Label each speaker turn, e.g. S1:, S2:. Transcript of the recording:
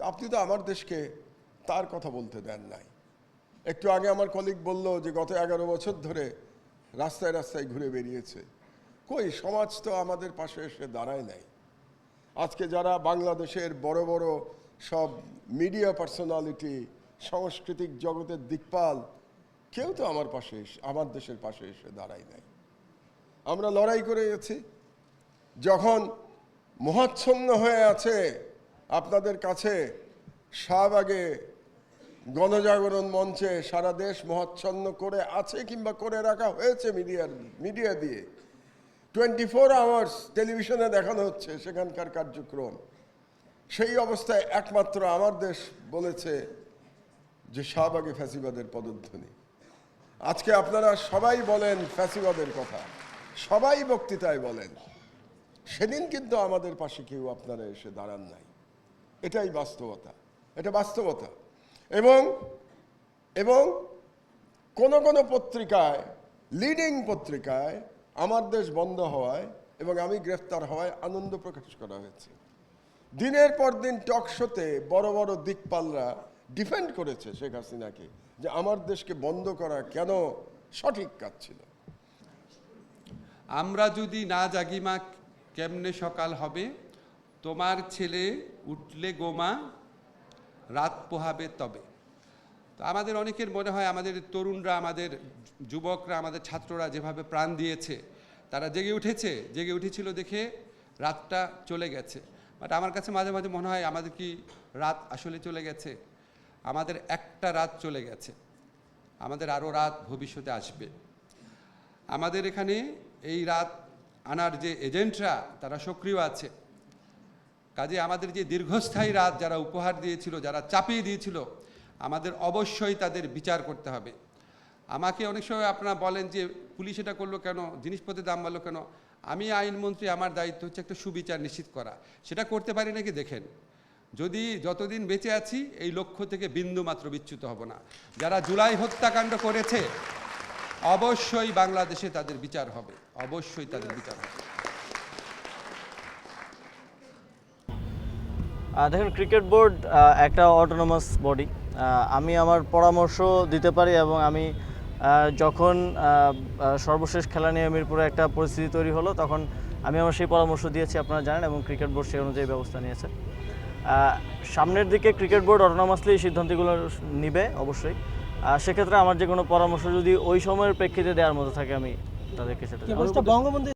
S1: আপনি তো আমার দেশকে তার কথা বলতে দেন নাই। একটু আগে আমার কলিগ বলল যে গত এগারো বছর ধরে রাস্তায় রাস্তায় ঘুরে বেরিয়েছে। কই, সমাজ তো আমাদের পাশে এসে দাঁড়ায় নাই। আজকে যারা বাংলাদেশের বড় বড় সব মিডিয়া পার্সোনালিটি সাংস্কৃতিক জগতের দিকপাল, কেউ তো আমার পাশে এসে, আমার দেশের পাশে এসে দাঁড়ায় নাই। আমরা লড়াই করে গেছি। যখন মহাচ্ছন্ন হয়ে আছে আপনাদের কাছে শাহবাগে গণজাগরণ মঞ্চে সারা দেশ মহাচ্ছন্ন করে আছে কিংবা করে রাখা হয়েছে মিডিয়ার, মিডিয়া দিয়ে। টোয়েন্টি ফোর আওয়ার্স টেলিভিশনে দেখানো হচ্ছে সেখানকার কার্যক্রম। সেই অবস্থায় একমাত্র আমার দেশ বলেছে যে শাহবাগে ফ্যাসিবাদের পদধ্বনি। আজকে আপনারা সবাই বলেন ফ্যাসিবাদের কথা। সবাই বক্তৃতায় বলেন। সেদিন কিন্তু আমাদের পাশে কেউ আপনারা এসে দাঁড়ান নাই। এটাই বাস্তবতা, এটা বাস্তবতা। এবং এবং কোন কোন পত্রিকায় লিডিং পত্রিকায় আমার দেশ বন্ধ হওয়ায় এবং আমি গ্রেফতার হওয়ায় আনন্দ প্রকাশ করা হয়েছে। দিনের পর দিন টক শোতে বড় বড় দিকপালরা ডিফেন্ড করেছে শেখ হাসিনাকে যে আমার দেশকে বন্ধ করা কেন সঠিক কাজ ছিল।
S2: আমরা যদি না জাগি মা, কেমনে সকাল হবে? তোমার ছেলে উঠলে গোমা, রাত পোহাবে তবে। তো আমাদের অনেকের মনে হয় আমাদের তরুণরা, আমাদের যুবকরা, আমাদের ছাত্ররা যেভাবে প্রাণ দিয়েছে, তারা জেগে উঠেছে, জেগে উঠেছিল দেখে রাতটা চলে গেছে। বাট আমার কাছে মাঝে মাঝে মনে হয় আমাদের কি রাত আসলে চলে গেছে? আমাদের একটা রাত চলে গেছে। আমাদের আরও রাত ভবিষ্যতে আসবে। আমাদের এখানে এই রাত আনার যে এজেন্টরা, তারা সক্রিয় আছে। কাজে আমাদের যে দীর্ঘস্থায়ী রাত যারা উপহার দিয়েছিল, যারা চাপিয়ে দিয়েছিল, আমাদের অবশ্যই তাদের বিচার করতে হবে। আমাকে অনেক সময় আপনারা বলেন যে, পুলিশ এটা করল কেন? জিনিসপত্রের দাম বাড়লো কেন? আমি আইনমন্ত্রী, আমার দায়িত্ব হচ্ছে একটা সুবিচার নিশ্চিত করা। সেটা করতে পারি নাকি? দেখেন, যদি যতদিন বেঁচে আছি, এই লক্ষ্য থেকে বিন্দু মাত্র বিচ্যুত হব না। যারা জুলাই হত্যাকাণ্ড করেছে, অবশ্যই বাংলাদেশে তাদের বিচার হবে। অবশ্যই তাদের বিচার হবে।
S3: দেখুন ক্রিকেট বোর্ড একটা অটোনোমাস বডি আমি আমার পরামর্শ দিতে পারি এবং আমি যখন সর্বশেষ খেলা নিয়ে মিরপুরে একটা পরিস্থিতি তৈরি হলো তখন আমি আমার সেই পরামর্শ দিয়েছি আপনারা জানেন এবং ক্রিকেট বোর্ড সেই অনুযায়ী ব্যবস্থা নিয়েছে। সামনের দিকে ক্রিকেট বোর্ড অটোনোমাসলি এই সিদ্ধান্তগুলো নিবে অবশ্যই। সেক্ষেত্রে আমার যে কোনো পরামর্শ যদি ওই সময়ের প্রেক্ষিতে দেওয়ার মতো থাকে আমি তাদেরকে সেটা
S4: বঙ্গবন্ধু